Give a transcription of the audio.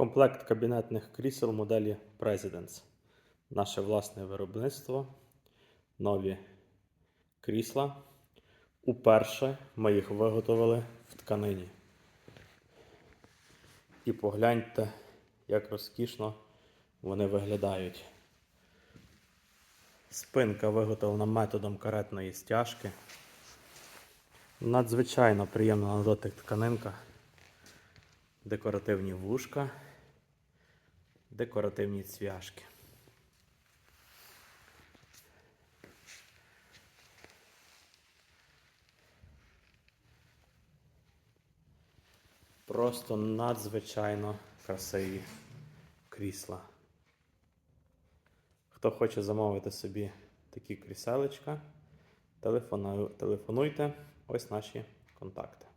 Комплект кабінетних крісел моделі Presidents. Наше власне виробництво. Нові крісла. Уперше ми їх виготовили в тканині. І погляньте, як розкішно вони виглядають. Спинка виготовлена методом каретної стяжки. Надзвичайно приємна на дотик тканинка. Декоративні вушка, декоративні цвяшки. Просто надзвичайно красиві крісла. Хто хоче замовити собі такі кріселечка, телефонуйте. Ось наші контакти.